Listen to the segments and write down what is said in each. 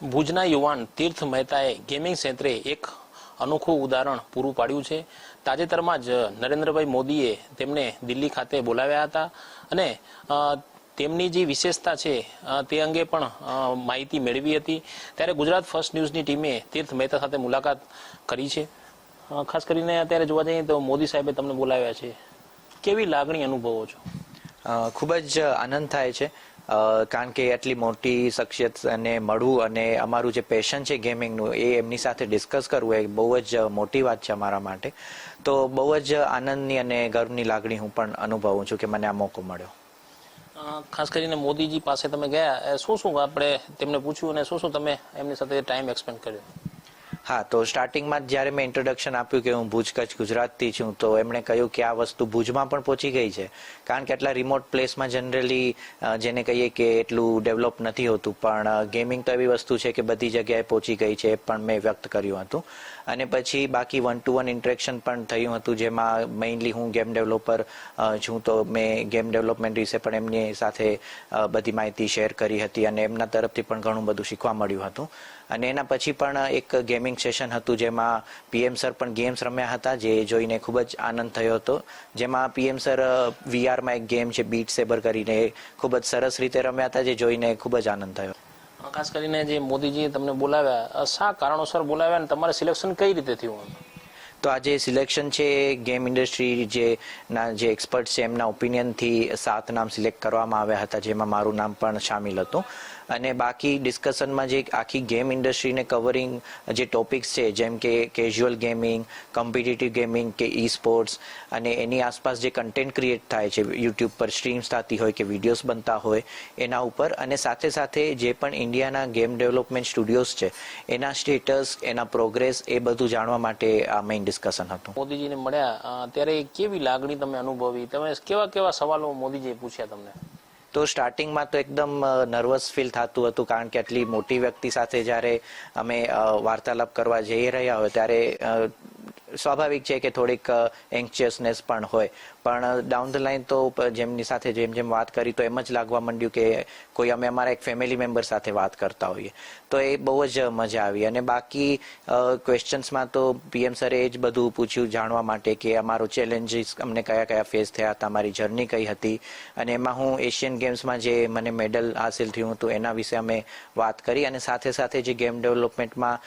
ભુજના યુવાન તીર્થ મહેતાએ ગેમિંગ ક્ષેત્રે એક અનોખું ઉદાહરણ પૂરું પાડ્યું છે. તાજેતરમાં જ નરેન્દ્રભાઈ મોદીએ તેમને દિલ્હી ખાતે બોલાવ્યા હતા અને તેમની જે વિશેષતા છે તે અંગે પણ માહિતી મેળવી હતી. ત્યારે ગુજરાત ફર્સ્ટ ન્યૂઝની ટીમે તીર્થ મહેતા સાથે મુલાકાત કરી છે. ખાસ કરીને અત્યારે જોવા જઈએ તો મોદી સાહેબે તમને બોલાવ્યા છે. કેવી લાગણી અનુભવો છો? ખૂબ જ આનંદ થાય છે. કારણ કે આટલી મોટી શખ્સિયતને મળવું અને અમારું જે પેશન છે ગેમિંગનું એ એમની સાથે ડિસ્કસ કરવું એ બહુ જ મોટી વાત છે અમારા માટે. તો બહુ જ આનંદની અને ગર્વની લાગણી હું પણ અનુભવું છું કે મને આ મોકો મળ્યો. ખાસ કરીને મોદીજી પાસે તમે ગયા શું શું આપણે તેમને પૂછ્યું અને શું શું તમે એમની સાથે ટાઈમ એક્સપેન્ડ કર્યો? હા, તો સ્ટાર્ટિંગમાં જ્યારે મેં ઇન્ટ્રોડક્શન આપ્યું કે હું ભુજ કચ્છ ગુજરાતથી છું, તો એમણે કહ્યું કે આ વસ્તુ ભુજમાં પણ પહોંચી ગઈ છે. કારણ કે આટલા રિમોટ પ્લેસમાં જનરલી જેને કહીએ કે એટલું ડેવલપ નથી હોતું, પણ ગેમિંગ તો એવી વસ્તુ છે કે બધી જગ્યાએ પહોંચી ગઈ છે એ પણ મેં વ્યક્ત કર્યું હતું. અને પછી બાકી વન ટુ વન ઇન્ટરેક્શન પણ થયું હતું, જેમાં મેઇનલી હું ગેમ ડેવલપર છું, તો મેં ગેમ ડેવલપમેન્ટ વિશે પણ એમની સાથે બધી માહિતી શેર કરી હતી અને એમના તરફથી પણ ઘણું બધું શીખવા મળ્યું હતું. અને એના પછી પણ એક ગેમિંગ સેશન હતું જેમાં પીએમ સર પણ ગેમ્સ રમ્યા હતા જે જોઈને ખૂબ જ આનંદ થયો હતો. જેમાં પીએમ સર વીઆરમાં એક ગેમ છે બીટ સેબર કરીને ખૂબ જ સરસ રીતે રમ્યા હતા જે જોઈને ખૂબ જ આનંદ થયો. ખાસ કરીને જે મોદીજીએ તમને બોલાવ્યા શા કારણોસર બોલાવ્યા અને તમારે સિલેક્શન કઈ રીતે થયું તો આ જે સિલેક્શન છે ગેમ ઇન્ડસ્ટ્રી જે ના જે એક્સપર્ટ છે એમના ઓપિનિયનથી સાત નામ સિલેક્ટ કરવામાં આવ્યા હતા જેમાં મારું નામ પણ સામેલ હતું. અને બાકી ડિસ્કશનમાં જે આખી ગેમ ઇન્ડસ્ટ્રીને કવરિંગ જે ટોપિક્સ છે, જેમ કે કેઝ્યુઅલ ગેમિંગ કોમ્પિટિટિવ ગેમિંગ કે ઈ સ્પોર્ટ્સ અને એની આસપાસ જે કન્ટેન્ટ ક્રિએટ થાય છે યુટ્યુબ પર સ્ટ્રીમ્સ થતી હોય કે વિડીયોઝ બનતા હોય, એના ઉપર અને સાથે સાથે જે પણ ઇન્ડિયાના ગેમ ડેવલપમેન્ટ સ્ટુડિયોઝ છે, એના સ્ટેટસ એના પ્રોગ્રેસ એ બધું જાણવા માટે આ મેઇન ડિસ્કશન હતું. મોદીજીને મળ્યા. ત્યારે કેવી લાગણી તમે અનુભવી? તમે કેવા કેવા સવાલો મોદીજીએ પૂછ્યા તમને? તો સ્ટાર્ટિંગમાં તો એકદમ નર્વસ ફીલ થતું હતું, કારણ કે આટલી મોટી વ્યક્તિ સાથે જ્યારે અમે વાર્તાલાપ કરવા જઈ રહ્યા હોય, ત્યારે સ્વાભાવિક છે કે થોડીક એન્કિયસનેસ પણ હોય. પણ ડાઉન ધ લાઈન તો જેમની સાથે જેમ જેમ વાત કરી તો એમ જ લાગવા માંડ્યું કે કોઈ અમે અમારા એક ફેમિલી મેમ્બર સાથે વાત કરતા હોઈએ. તો એ બહુ જ મજા આવી. અને બાકી ક્વેશ્ચન્સમાં તો પીએમ સરે એ જ બધું પૂછ્યું જાણવા માટે કે અમારો ચેલેન્જીસ અમને કયા કયા ફેસ થયા હતા અમારી જર્ની કઈ હતી. અને એમાં હું એશિયન ગેમ્સમાં જે મને મેડલ હાસિલ થયું હતું એના વિશે અમે વાત કરી. અને સાથે સાથે જે ગેમ ડેવલપમેન્ટમાં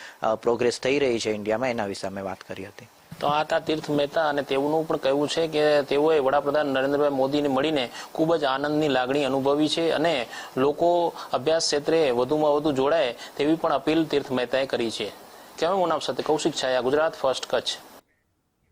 પ્રોગ્રેસ થઈ રહી છે ઇન્ડિયામાં એના વિશે અમે વાત કરી હતી. તો આ હતા તીર્થ મહેતા અને તેઓનું પણ કહેવું છે કે તેઓએ વડાપ્રધાન નરેન્દ્રભાઈ મોદીને મળીને ખૂબ જ આનંદની લાગણી અનુભવી છે અને લોકો અભ્યાસ ક્ષેત્રે વધુમાં વધુ જોડાય તેવી પણ અપીલ તીર્થ મહેતાએ કરી છે. કેવું નામ સાથે કૌશિક છાયા, ગુજરાત, ફર્સ્ટ કચ્છ.